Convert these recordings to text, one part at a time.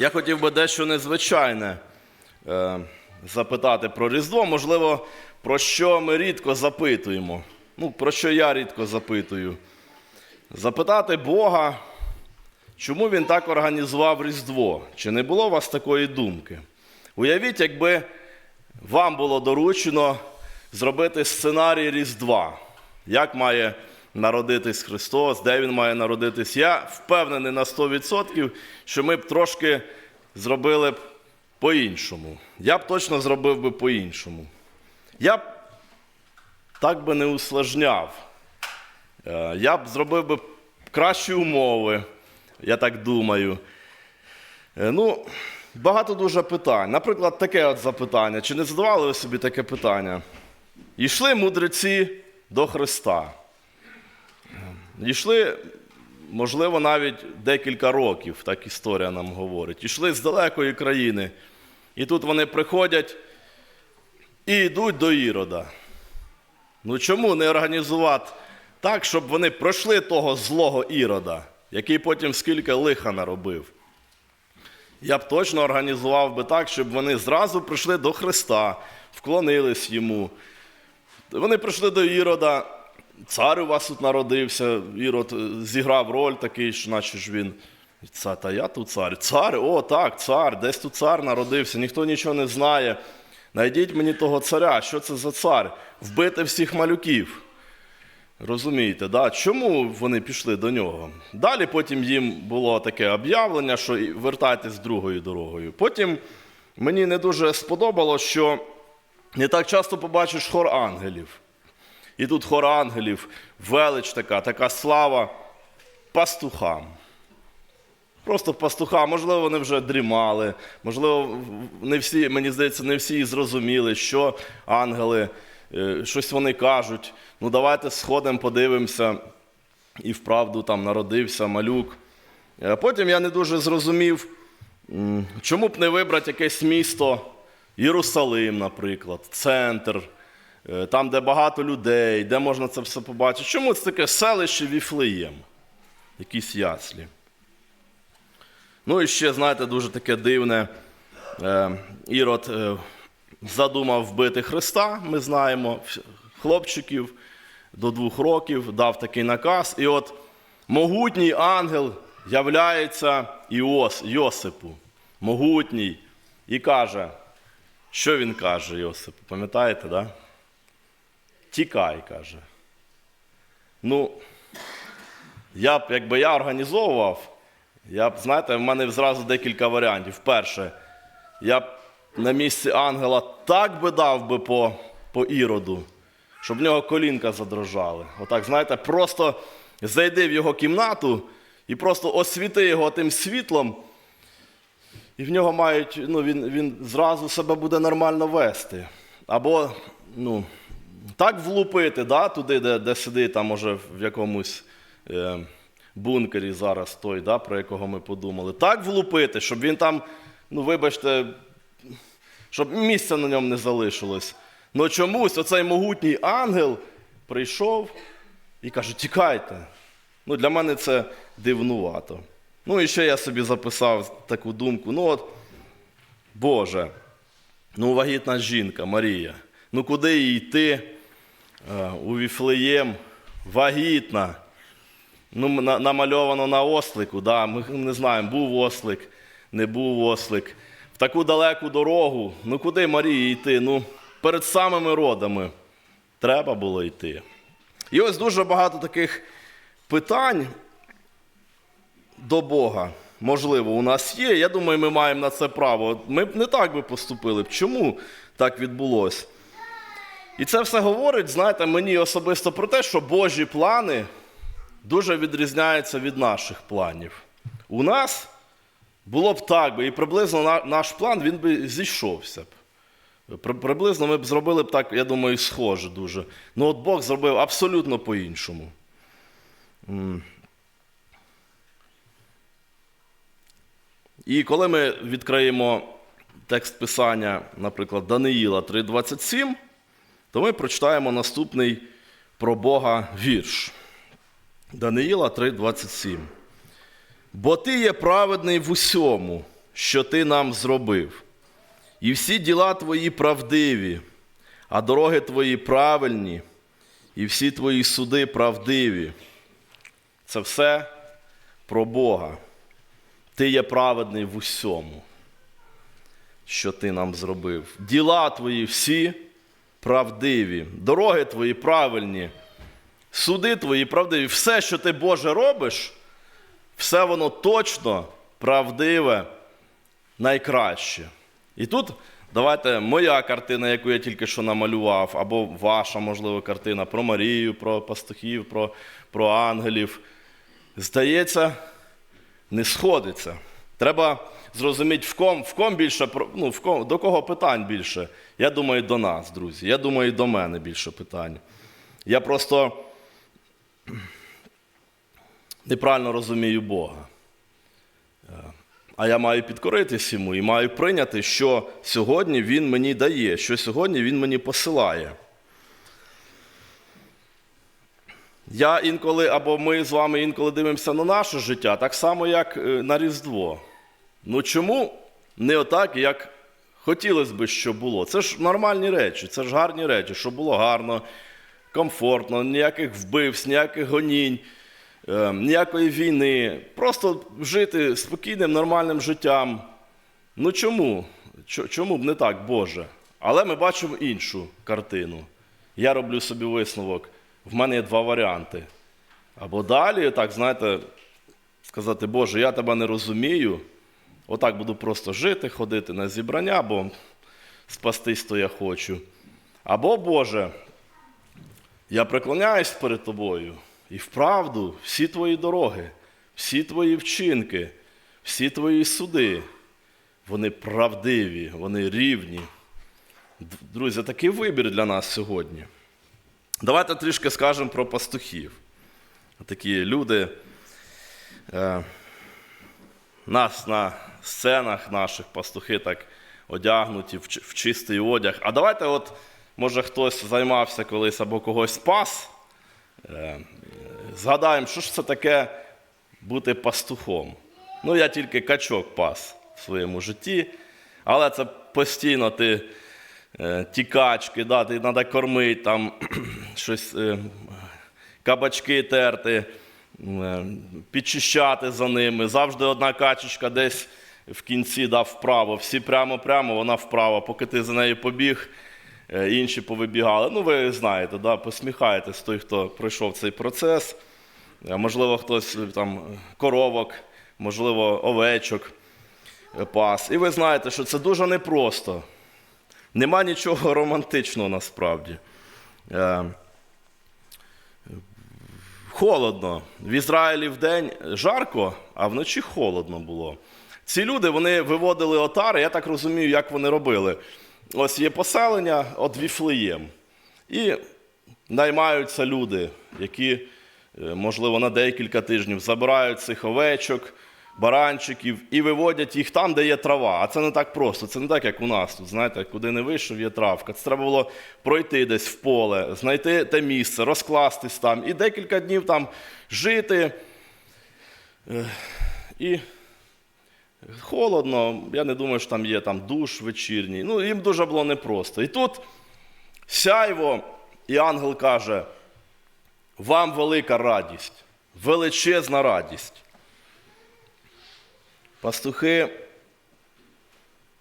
Я хотів би дещо незвичайне е, запитати про Різдво. Можливо, про що ми рідко запитуємо. Ну, про що я рідко запитую. Запитати Бога, чому він так організував Різдво? Чи не було у вас такої думки? Уявіть, якби вам було доручено зробити сценарій Різдва. Як має народитись Христос, де Він має народитись? Я впевнений на 100%, що ми б трошки зробили б по-іншому. Я б точно зробив би по-іншому. Я б так би не усложняв. Е, Я б зробив би кращі умови, я так думаю. Е, Ну, багато дуже питань. Наприклад, таке от запитання. Чи не задавали ви собі таке питання? Йшли мудреці до Христа. Йшли, можливо, навіть декілька років, так історія нам говорить. Йшли з далекої країни. І тут вони приходять і йдуть до Ірода. Ну чому не організувати так, щоб вони пройшли того злого Ірода, який потім скільки лиха наробив? Я б точно організував би так, щоб вони зразу прийшли до Христа, вклонились йому. Вони прийшли до Ірода, цар у вас тут народився, Ірод е, зіграв роль такий, що наче ж він. Це, та я тут цар. Цар, о, так, цар, десь тут цар народився, ніхто нічого не знає. Найдіть мені того царя, що це за цар? Вбити всіх малюків. Розумієте, да? чому вони пішли до нього? Далі потім їм було таке об'явлення, що вертайтесь другою дорогою. Потім мені не дуже сподобалось, що не так часто побачиш хор ангелів. І тут хор ангелів, велич така, така слава пастухам. Просто пастуха, можливо, вони вже дрімали, можливо, не всі, мені здається, не всі зрозуміли, що ангели, е, щось вони кажуть. Ну, давайте сходимо, подивимося. І вправду там народився малюк. Е, Потім я не дуже зрозумів, чому б не вибрати якесь місто, Єрусалим, наприклад, центр, там, де багато людей, де можна це все побачити. Чому це таке селище Віфлеєм? Якісь яслі. Ну і ще, знаєте, дуже таке дивне. Е, Ірод е, задумав вбити Христа, ми знаємо, хлопчиків до двох років дав такий наказ. І от могутній ангел являється Іос, Йосипу, могутній, і каже, що він каже Йосипу, пам'ятаєте, да? Тікай, каже. Ну, я б, якби я організовував, я б, знаєте, в мене зразу декілька варіантів. Перше, я б на місці ангела так би дав би по, по іроду, щоб в нього колінка задрожали. Отак, знаєте, просто зайди в його кімнату і просто освіти його тим світлом. І в нього мають, ну, він, він зразу себе буде нормально вести. Або, ну, так влупити, да, туди, де, де сидить, там, може, в якомусь е, бункері зараз той, да, про якого ми подумали. Так влупити, щоб він там, ну, вибачте, щоб місця на ньому не залишилось. Ну чомусь оцей могутній ангел прийшов і каже: тікайте. Ну, для мене це дивнувато. Ну і ще я собі записав таку думку: ну от, Боже, ну вагітна жінка Марія, ну куди їй йти е, у Віфлеєм, вагітна. Ну, на- намальовано на ослику, да, ми не знаємо, був ослик, не був ослик. В таку далеку дорогу, ну куди Марії йти? Ну, перед самими родами треба було йти. І ось дуже багато таких питань до Бога, можливо, у нас є. Я думаю, ми маємо на це право. Ми не так би поступили. Чому так відбулося? І це все говорить, знаєте, мені особисто про те, що Божі плани дуже відрізняються від наших планів. У нас було б так, і приблизно наш план він би зійшовся б. Приблизно ми б зробили б так, я думаю, схоже дуже. Ну от Бог зробив абсолютно по-іншому. І коли ми відкриємо текст Писання, наприклад, Даниїла 3.27, то ми прочитаємо наступний про Бога вірш. Даниїла 3.27. Бо ти є праведний в усьому, що ти нам зробив. І всі діла твої правдиві, а дороги твої правильні, і всі твої суди правдиві. Це все про Бога. Ти є праведний в усьому, що ти нам зробив. Діла твої всі правдиві, дороги твої правильні, суди твої правдиві. Все, що ти, Боже, робиш, все воно точно правдиве, найкраще. І тут давайте моя картина, яку я тільки що намалював, або ваша, можливо, картина про Марію, про пастухів, про, про ангелів. Здається, не сходиться. Треба зрозуміти, в ком, в ком більше, ну, в ком, до кого питань більше. Я думаю, до нас, друзі. Я думаю, до мене більше питань. Я просто неправильно розумію Бога. Е, А я маю підкоритись йому і маю прийняти, що сьогодні він мені дає, що сьогодні він мені посилає. Я інколи, або ми з вами інколи дивимося на наше життя, так само, як е, на Різдво. Ну чому не отак, як хотілося б, щоб було? Це ж нормальні речі, це ж гарні речі, щоб було гарно, комфортно, ніяких вбивств, ніяких гонінь, е, ніякої війни. Просто жити спокійним, нормальним життям. Ну чому? Чому б не так, Боже? Але ми бачимо іншу картину. Я роблю собі висновок. В мене є два варіанти. Або далі, так, знаєте, сказати, Боже, я тебе не розумію. Отак буду просто жити, ходити на зібрання, бо спастись то я хочу. Або, Боже, я преклоняюсь перед тобою і вправду всі твої дороги, всі твої вчинки, всі твої суди, вони правдиві, вони рівні. Друзі, такий вибір для нас сьогодні. Давайте трішки скажемо про пастухів. Такі люди е, нас на сценах наших пастухи так одягнуті в, чистий одяг. А давайте, от, може, хтось займався колись або когось спас. Е, згадаємо, що ж це таке бути пастухом. Ну, я тільки качок пас в своєму житті, але це постійно ти е, ті качки, да, ти треба кормити, там щось, е, кабачки терти, підчищати за ними. Завжди одна качечка десь в кінці да, вправо. Всі прямо-прямо, вона вправо. Поки ти за нею побіг, е, інші повибігали. Ну, ви знаєте, да, посміхаєтесь той, хто пройшов цей процес. Е, Можливо, хтось е, там е, коровок, можливо, овечок е, пас. І ви знаєте, що це дуже непросто. Нема нічого романтичного насправді. Холодно. В Ізраїлі в день жарко, а вночі холодно було. Ці люди вони виводили отари, я так розумію, як вони робили. Ось є поселення, от Віфлеєм. І наймаються люди, які, е, можливо, на декілька тижнів забирають цих овечок, баранчиків і виводять їх там, де є трава. А це не так просто. Це не так, як у нас тут. Знаєте, куди не вийшов, є травка. Це треба було пройти десь в поле, знайти те місце, розкластись там і декілька днів там жити. І холодно, я не думаю, що там є там душ вечірній. Ну, їм дуже було непросто. І тут сяйво, і ангел каже: вам велика радість, величезна радість. Пастухи,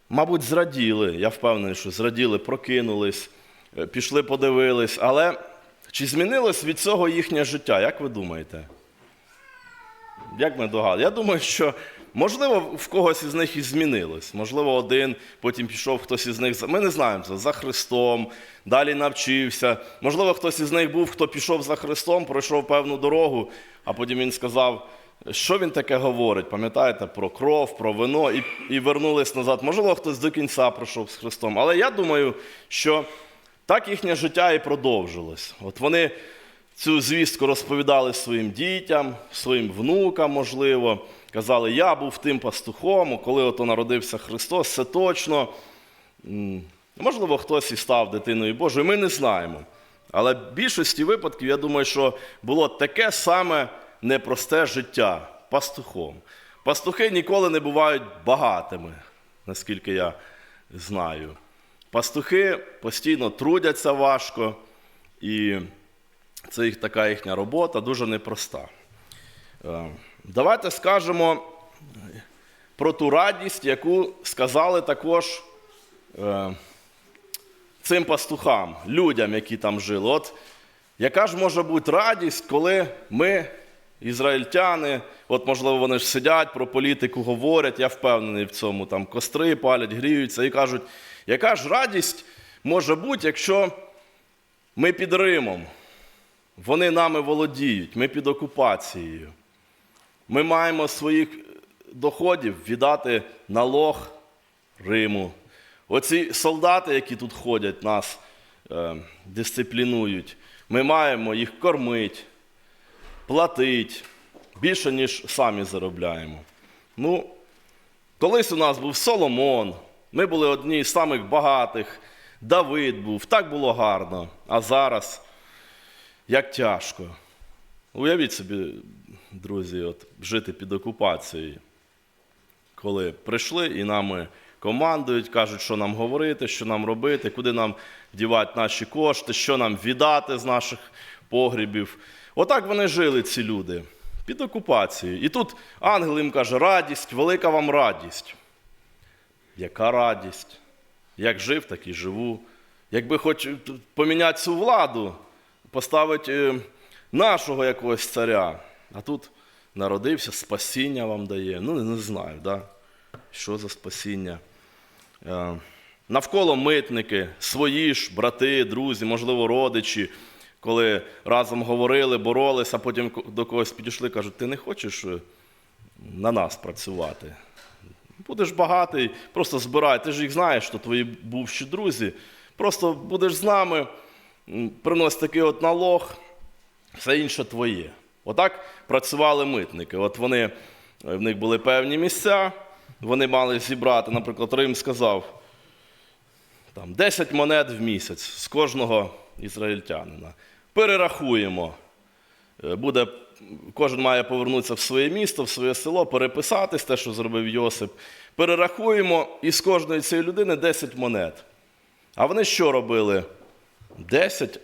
мабуть, зраділи. Я впевнений, що зраділи, прокинулись, е, пішли, подивились. Але чи змінилось від цього їхнє життя? Як ви думаєте? Як ми догадуємо? Я думаю, що можливо в когось із них і змінилось. Можливо, один, потім пішов хтось із них. Ми не знаємо це за Христом, далі навчився. Можливо, хтось із них був, хто пішов за Христом, пройшов певну дорогу, а потім він сказав, що він таке говорить. Пам'ятаєте, про кров, про вино, і, і вернулись назад. Можливо, хтось до кінця пройшов з Христом. Але я думаю, що так їхнє життя і продовжилось. От вони цю звістку розповідали своїм дітям, своїм внукам, можливо. Казали, я був тим пастухом, коли ото народився Христос, це точно. Можливо, хтось і став дитиною Божою, ми не знаємо. Але в більшості випадків, я думаю, що було таке саме непросте життя пастухом. Пастухи ніколи не бувають багатими, наскільки я знаю. Пастухи постійно трудяться важко, і це їх така їхня робота дуже непроста. Е, Давайте скажемо про ту радість, яку сказали також е, цим пастухам, людям, які там жили. От яка ж може бути радість, коли ми, ізраїльтяни, от можливо, вони ж сидять про політику, говорять, я впевнений в цьому, там костри палять, гріються і кажуть, яка ж радість може бути, якщо ми під Римом, вони нами володіють, ми під окупацією. Ми маємо своїх доходів віддати налог Риму. Оці солдати, які тут ходять, нас е, дисциплінують, ми маємо їх кормити, платити більше, ніж самі заробляємо. Ну, колись у нас був Соломон, ми були одні з самих багатих, Давид був, так було гарно. А зараз як тяжко. Уявіть собі, друзі, от, жити під окупацією, коли прийшли і нами командують, кажуть, що нам говорити, що нам робити, куди нам вдівати наші кошти, що нам віддати з наших погрібів. Отак вони жили, ці люди, під окупацією. І тут ангел їм каже: радість, велика вам радість. Яка радість? Як жив, так і живу. Якби хоч поміняти цю владу, поставити е, нашого якогось царя. А тут народився, спасіння вам дає. Ну, не знаю, да? що за спасіння. Е, Навколо митники, свої ж брати, друзі, можливо, родичі, коли разом говорили, боролися, а потім до когось підійшли, кажуть, ти не хочеш е, на нас працювати? Будеш багатий, просто збирай. Ти ж їх знаєш, що твої бувші друзі. Просто будеш з нами, принось такий от налог, все інше твоє. Отак працювали митники. От вони, е, в них були певні місця, вони мали зібрати, наприклад, Рим сказав, там 10 монет в місяць з кожного ізраїльтянина. Перерахуємо. Е, Буде, кожен має повернутися в своє місто, в своє село, переписатись, те, що зробив Йосип. Перерахуємо і з кожної цієї людини 10 монет. А вони що робили? 10,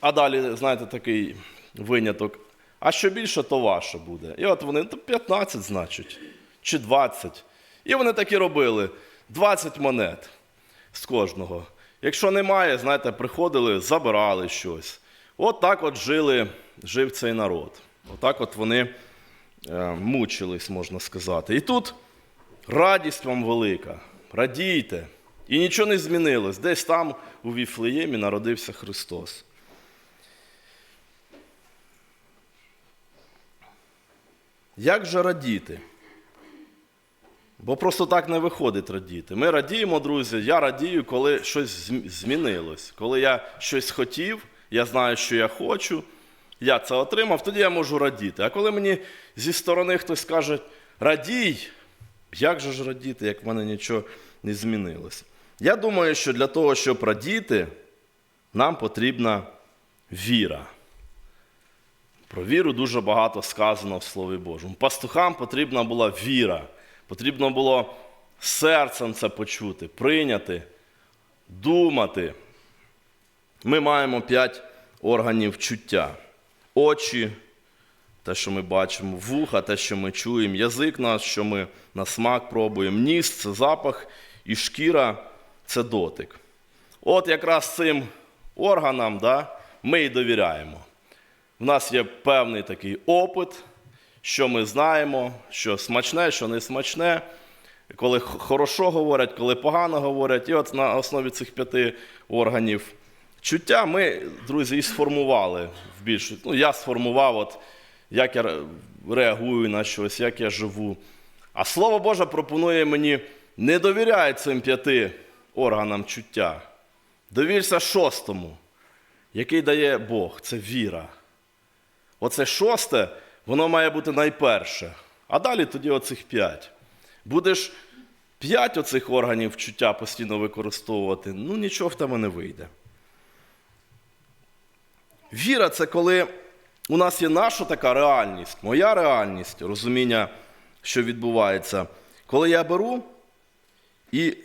а далі, знаєте, такий виняток. А що більше, то ваше буде. І от вони то 15, значить, чи 20. І вони так і робили: 20 монет з кожного. Якщо немає, знаєте, приходили, забирали щось. От так от жили, жив цей народ. Отак от вони е, мучились, можна сказати. І тут радість вам велика. Радійте. І нічого не змінилось. Десь там, у Віфлеємі, народився Христос. Як же радіти? Бо просто так не виходить радіти. Ми радіємо, друзі. Я радію, коли щось змінилось. Коли я щось хотів, я знаю, що я хочу, я це отримав, тоді я можу радіти. А коли мені зі сторони хтось каже, радій, як же ж радіти, як в мене нічого не змінилось? Я думаю, що для того, щоб радіти, нам потрібна віра. Про віру дуже багато сказано в Слові Божому. Пастухам потрібна була віра. Потрібно було серцем це почути, прийняти, думати. Ми маємо п'ять органів чуття: очі, те, що ми бачимо, вуха, те, що ми чуємо, язик наш, що ми на смак пробуємо, ніс це запах, і шкіра це дотик. От якраз цим органам да, ми і довіряємо. В нас є певний такий опит, що ми знаємо, що смачне, що не смачне, коли хорошо говорять, коли погано говорять. І от на основі цих п'яти органів чуття ми, друзі, і сформували в більшості. Ну, я сформував, от, як я реагую на щось, як я живу. А Слово Боже пропонує мені не довіряй цим п'яти органам чуття. Довірся шостому, який дає Бог, це віра. Оце шосте, воно має бути найперше. А далі тоді оцих п'ять. Будеш п'ять оцих органів чуття постійно використовувати, ну нічого в тебе не вийде. Віра це коли у нас є наша така реальність, моя реальність, розуміння, що відбувається. Коли я беру і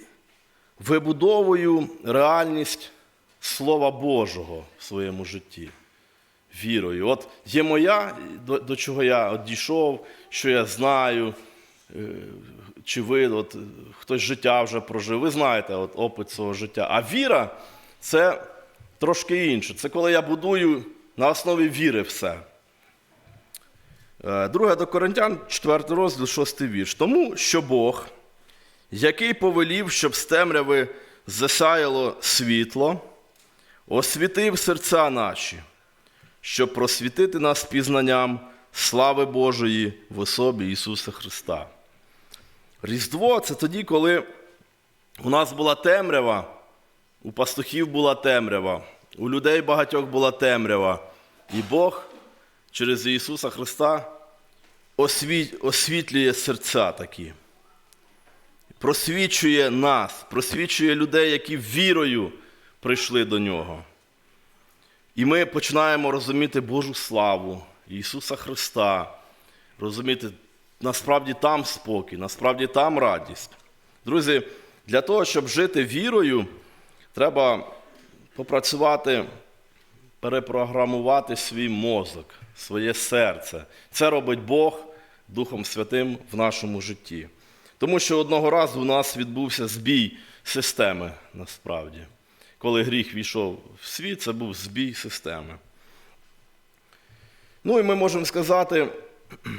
вибудовую реальність Слова Божого в своєму житті. Вірою. От є моя, до, до чого я дійшов, що я знаю, е, чи ви, от, хтось життя вже прожив. Ви знаєте от, опит свого життя. А віра це трошки інше. Це коли я будую на основі віри все. Е, Друге до Коринтян, 4 розділ, 6 вірш. Тому що Бог, який повелів, щоб з темряви засяяло світло, освітив серця наші, щоб просвітити нас пізнанням слави Божої в особі Ісуса Христа. Різдво це тоді, коли у нас була темрява, у пастухів була темрява, у людей багатьох була темрява. І Бог через Ісуса Христа освітлює серця такі. Просвічує нас, просвічує людей, які вірою прийшли до нього. І ми починаємо розуміти Божу славу Ісуса Христа, розуміти, насправді там спокій, насправді там радість. Друзі, для того, щоб жити вірою, треба попрацювати, перепрограмувати свій мозок, своє серце. Це робить Бог Духом Святим в нашому житті. Тому що одного разу у нас відбувся збій системи насправді. Коли гріх війшов в світ, це був збій системи. Ну і ми можемо сказати,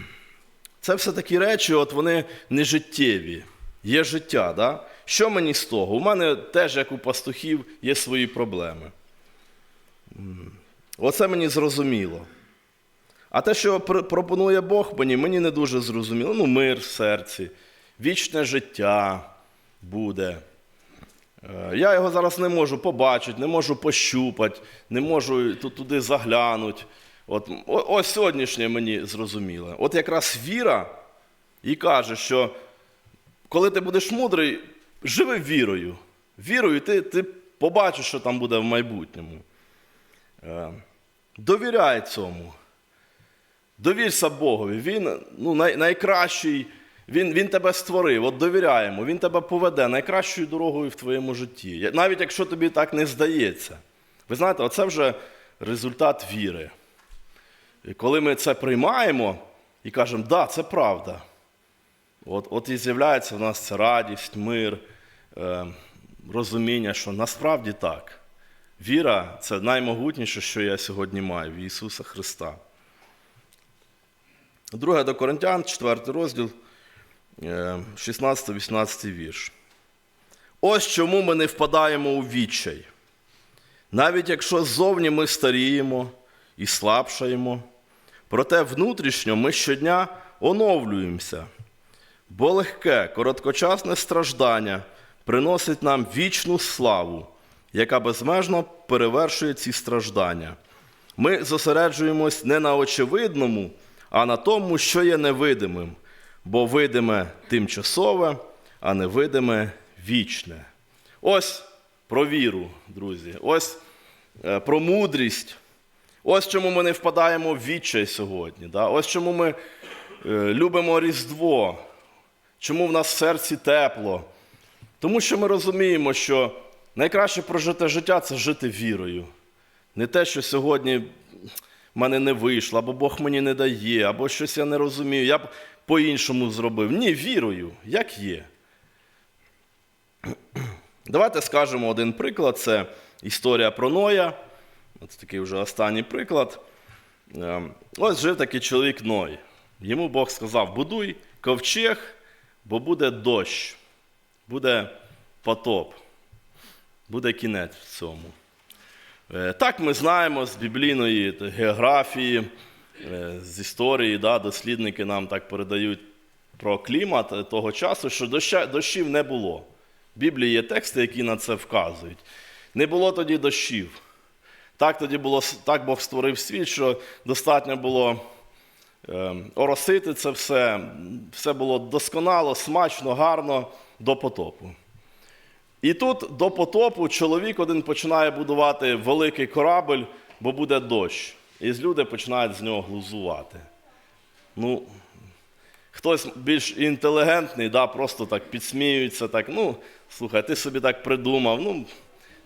це все такі речі, от вони не життєві. Є життя. Да? Що мені з того? У мене теж, як у пастухів, є свої проблеми. Оце мені зрозуміло. А те, що пропонує Бог мені, мені не дуже зрозуміло. Ну, мир в серці, вічне життя буде. Е, Я його зараз не можу побачити, не можу пощупати, не можу туди заглянути. От, ось сьогоднішнє мені зрозуміло. От якраз віра і каже, що коли ти будеш мудрий, живи вірою. Вірою ти, ти побачиш, що там буде в майбутньому. Е, Довіряй цьому. Довірся Богові. Він ну, най, найкращий, він, він тебе створив, от довіряй йому, він тебе поведе найкращою дорогою в твоєму житті. Навіть якщо тобі так не здається. Ви знаєте, оце вже результат віри. І коли ми це приймаємо і кажемо, да, це правда. От, от і з'являється в нас ця радість, мир, розуміння, що насправді так. Віра це наймогутніше, що я сьогодні маю в Ісуса Христа. Друге до Коринтян, 4 розділ, е, 16-18 вірш. Ось чому ми не впадаємо у відчай. Навіть якщо ззовні ми старіємо і слабшаємо, проте внутрішньо ми щодня оновлюємося, бо легке, короткочасне страждання приносить нам вічну славу, яка безмежно перевершує ці страждання. Ми зосереджуємось не на очевидному, а на тому, що є невидимим, бо видиме тимчасове, а невидиме вічне. Ось про віру, друзі, ось е, про мудрість. Ось чому ми не впадаємо в відчай сьогодні. Да? Ось чому ми е, любимо Різдво, чому в нас в серці тепло. Тому що ми розуміємо, що найкраще прожити життя це жити вірою. Не те, що сьогодні в мене не вийшло, або Бог мені не дає, або щось я не розумію, я б по-іншому зробив. Ні, вірою, як є. Давайте скажемо один приклад. Це історія про Ноя. Ось такий вже останній приклад. Ем, Ось жив такий чоловік Ной. Йому Бог сказав: будуй ковчег, бо буде дощ, буде потоп, буде кінець в цьому. Е, Так ми знаємо з біблійної географії, е, з історії, да, дослідники нам так передають про клімат того часу, що дощів не було. В Біблії є тексти, які на це вказують. Не було тоді дощів. Так тоді було, так Бог створив світ, що достатньо було оросити це все. Все було досконало, смачно, гарно до потопу. І тут до потопу чоловік один починає будувати великий корабль, бо буде дощ. І люди починають з нього глузувати. Ну, Хтось більш інтелігентний, да, просто так підсміюється, так, ну, слухай, ти собі так придумав. Ну,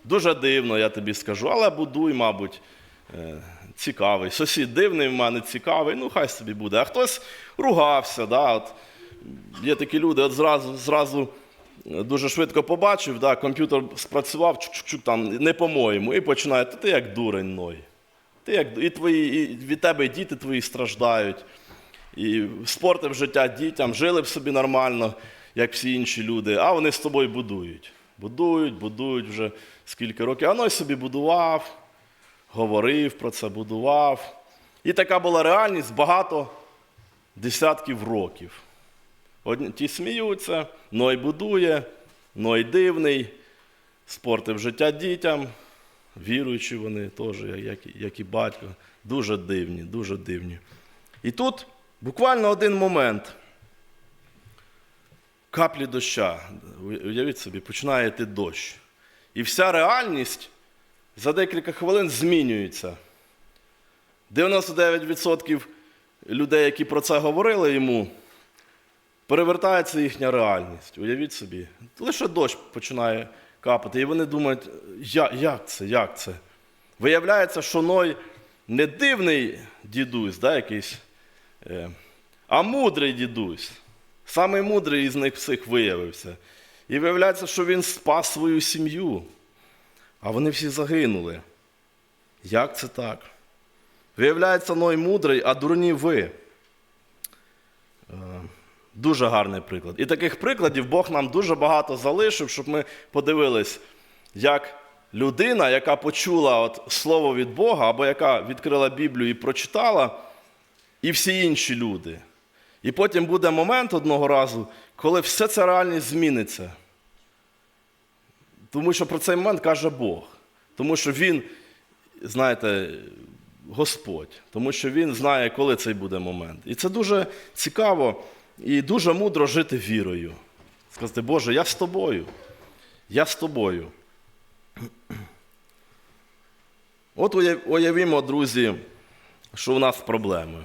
дуже дивно, я тобі скажу, але будуй, мабуть, е, цікавий. Сусід дивний в мене цікавий, ну хай собі буде. А хтось ругався, да, от, є такі люди, от зразу, зразу е, дуже швидко побачив, да, комп'ютер спрацював, чук-чук-чук, там, не по-моєму, і починає, ти як дурень ной. Ти як, і, твої, і від тебе діти твої страждають, і спортив життя дітям, жили б собі нормально, як всі інші люди, а вони з тобою будують. Будують, будують вже скільки років. А той собі будував, говорив про це, будував. І така була реальність багато десятків років. Одні, ті сміються, Ной будує, Ной дивний, спортив життя дітям, віруючі вони теж, як, як і батько. Дуже дивні, дуже дивні. І тут буквально один момент. Каплі доща. Уявіть собі, починає йти дощ. І вся реальність за декілька хвилин змінюється. 99% людей, які про це говорили йому, перевертається їхня реальність. Уявіть собі. Лише дощ починає капати. І вони думають, «Я- як це, як це? Виявляється, що Ной не дивний дідусь, да, якийсь, е, а мудрий дідусь. Самий мудрий із них всіх виявився. І виявляється, що він спас свою сім'ю. А вони всі загинули. Як це так? Виявляється, Ной мудрий, а дурні ви. Е, Дуже гарний приклад. І таких прикладів Бог нам дуже багато залишив, щоб ми подивились, як людина, яка почула от слово від Бога, або яка відкрила Біблію і прочитала, і всі інші люди. І потім буде момент одного разу, коли все це реальність зміниться. Тому що про цей момент каже Бог. Тому що Він, знаєте, Господь. Тому що Він знає, коли цей буде момент. І це дуже цікаво і дуже мудро жити вірою. Сказати, Боже, я з тобою. Я з тобою. От уявімо, друзі, що у нас проблеми.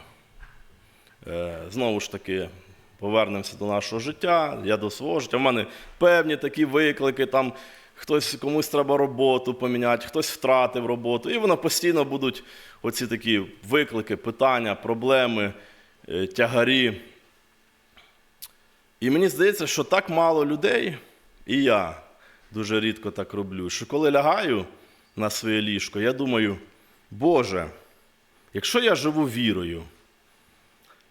Е, Знову ж таки, повернемося до нашого життя, я до свого життя. У мене певні такі виклики, там хтось комусь треба роботу поміняти, хтось втратив роботу. І воно постійно будуть оці такі виклики, питання, проблеми, е, тягарі. І мені здається, що так мало людей, і я дуже рідко так роблю, що коли лягаю на своє ліжко, я думаю, Боже, якщо я живу вірою,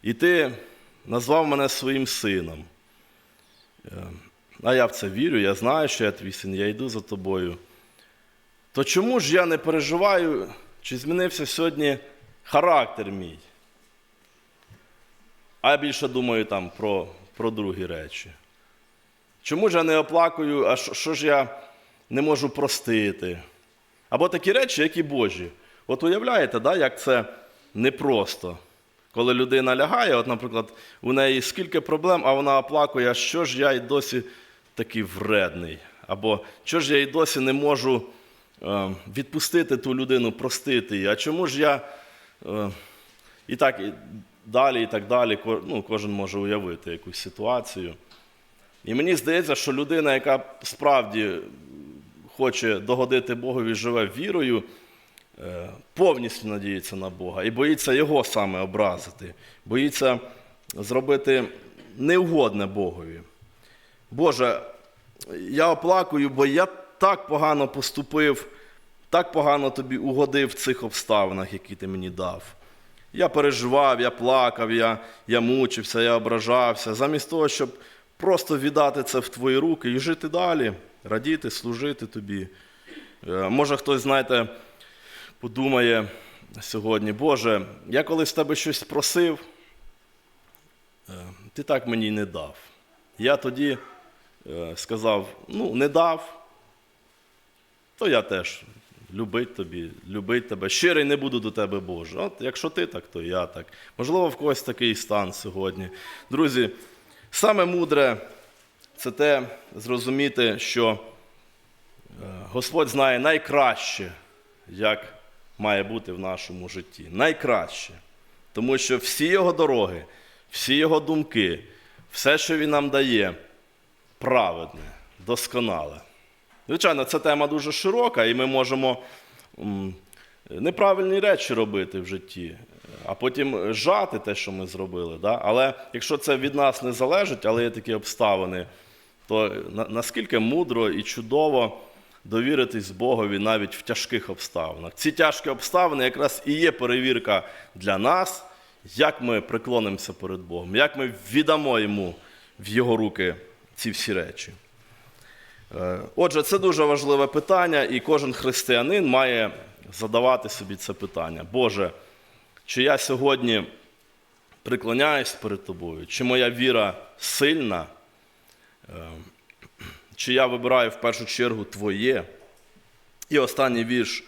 і ти назвав мене своїм сином. А я в це вірю, я знаю, що я твій син, я йду за тобою. То чому ж я не переживаю, чи змінився сьогодні характер мій? А я більше думаю там про, про другі речі. Чому ж я не оплакую, а що, що ж я не можу простити? Або такі речі, які Божі. От уявляєте, да, як це непросто. Коли людина лягає, от, наприклад, у неї скільки проблем, а вона оплакує, а що ж я й досі такий вредний. Або що ж я й досі не можу е, відпустити ту людину, простити її, а чому ж я. Е, і так і далі, і так далі, ну, кожен може уявити якусь ситуацію. І мені здається, що людина, яка справді хоче догодити Богові, живе вірою, е, повністю надіється на Бога і боїться Його саме образити, боїться зробити неугодне Богові. Боже, я оплакую, бо я так погано поступив, так погано тобі угодив в цих обставинах, які ти мені дав. Я переживав, я плакав, я, я мучився, я ображався, замість того, щоб просто віддати це в твої руки і жити далі, радіти, служити тобі. Е, Може, хтось, знаєте, подумає сьогодні, Боже, я колись в тебе щось просив, е, ти так мені не дав. Я тоді сказав, ну, не дав, то я теж любить тобі, любить тебе. Щирий не буду до тебе, Боже. От якщо ти так, то я так. Можливо, в когось такий стан сьогодні. Друзі, саме мудре це те зрозуміти, що е, Господь знає найкраще, як має бути в нашому житті. Найкраще. Тому що всі його дороги, всі його думки, все, що він нам дає, праведне, досконале. Звичайно, ця тема дуже широка, і ми можемо неправильні речі робити в житті, а потім жати те, що ми зробили. Да? Але якщо це від нас не залежить, але є такі обставини, то наскільки мудро і чудово довіритись Богові навіть в тяжких обставинах. Ці тяжкі обставини якраз і є перевірка для нас, як ми преклонимося перед Богом, як ми віддамо йому в його руки ці всі речі. Е, Отже, це дуже важливе питання, і кожен християнин має задавати собі це питання. Боже, чи я сьогодні преклоняюсь перед тобою, чи моя віра сильна, Е, чи я вибираю в першу чергу Твоє. І останній вірш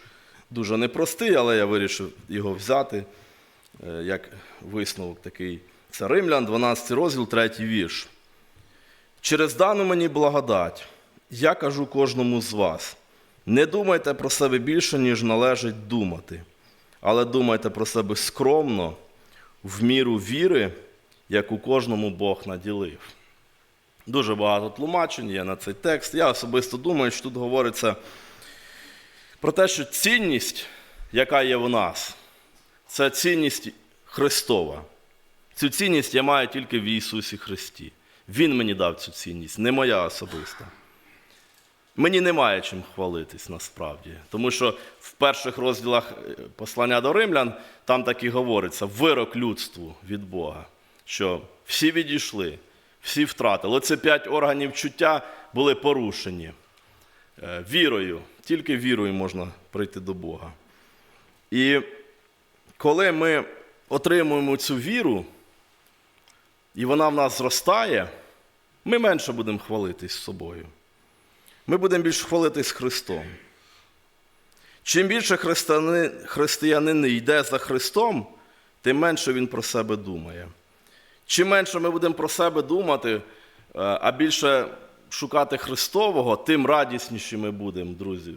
дуже непростий, але я вирішив його взяти е, як висновок такий. Це Римлян, 12 розділ, 3 вірш. Через дану мені благодать, я кажу кожному з вас: не думайте про себе більше, ніж належить думати, але думайте про себе скромно, в міру віри, яку кожному Бог наділив. Дуже багато тлумачень є на цей текст. Я особисто думаю, що тут говориться про те, що цінність, яка є в нас, це цінність Христова. Цю цінність я маю тільки в Ісусі Христі. Він мені дав цю цінність, не моя особиста. Мені немає чим хвалитись насправді. Тому що в перших розділах е, послання до римлян там так і говориться: вирок людству від Бога, що всі відійшли, всі втратили. Оце п'ять органів чуття були порушені. Е, Вірою, тільки вірою можна прийти до Бога. І коли ми отримуємо цю віру, і вона в нас зростає, ми менше будемо хвалитись собою. Ми будемо більше хвалитись Христом. Чим більше християнин, християнин йде за Христом, тим менше він про себе думає. Чим менше ми будемо про себе думати, е, а більше шукати Христового, тим радісніші ми будемо, друзі,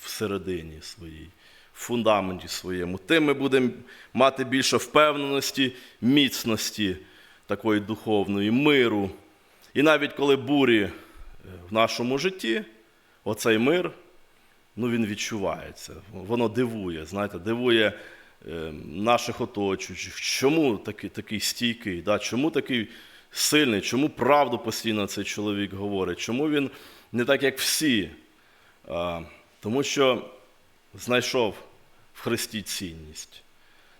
всередині своїй, в фундаменті своєму. Тим ми будемо мати більше впевненості, міцності такої духовної, миру. І навіть коли бурі е, в нашому житті, оцей мир, ну він відчувається. Воно дивує, знаєте, дивує е, наших оточуючих. Чому такий, такий стійкий? Да? Чому такий сильний? Чому правду постійно цей чоловік говорить? Чому він не так, як всі? А, тому що знайшов в Христі цінність.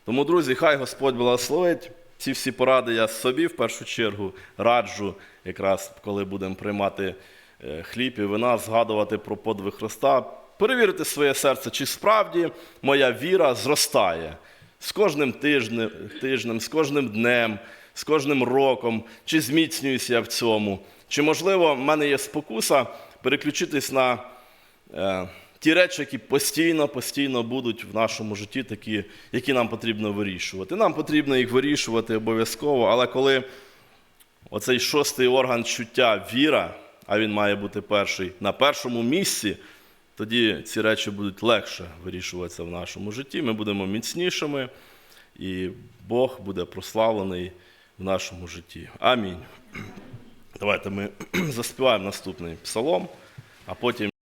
Тому, друзі, хай Господь благословить. Ці всі поради я собі в першу чергу раджу, якраз коли будемо приймати е, хліб і вина, згадувати про подвиг Христа, перевірити своє серце, чи справді моя віра зростає з кожним тижнем, тижнем, з кожним днем, з кожним роком, чи зміцнююся я в цьому, чи, можливо, в мене є спокуса переключитись на е, ті речі, які постійно, постійно будуть в нашому житті, такі, які нам потрібно вирішувати. Нам потрібно їх вирішувати обов'язково, але коли оцей шостий орган чуття віра, а він має бути перший на першому місці, тоді ці речі будуть легше вирішуватися в нашому житті. Ми будемо міцнішими, і Бог буде прославлений в нашому житті. Амінь. Давайте ми заспіваємо наступний псалом, а потім.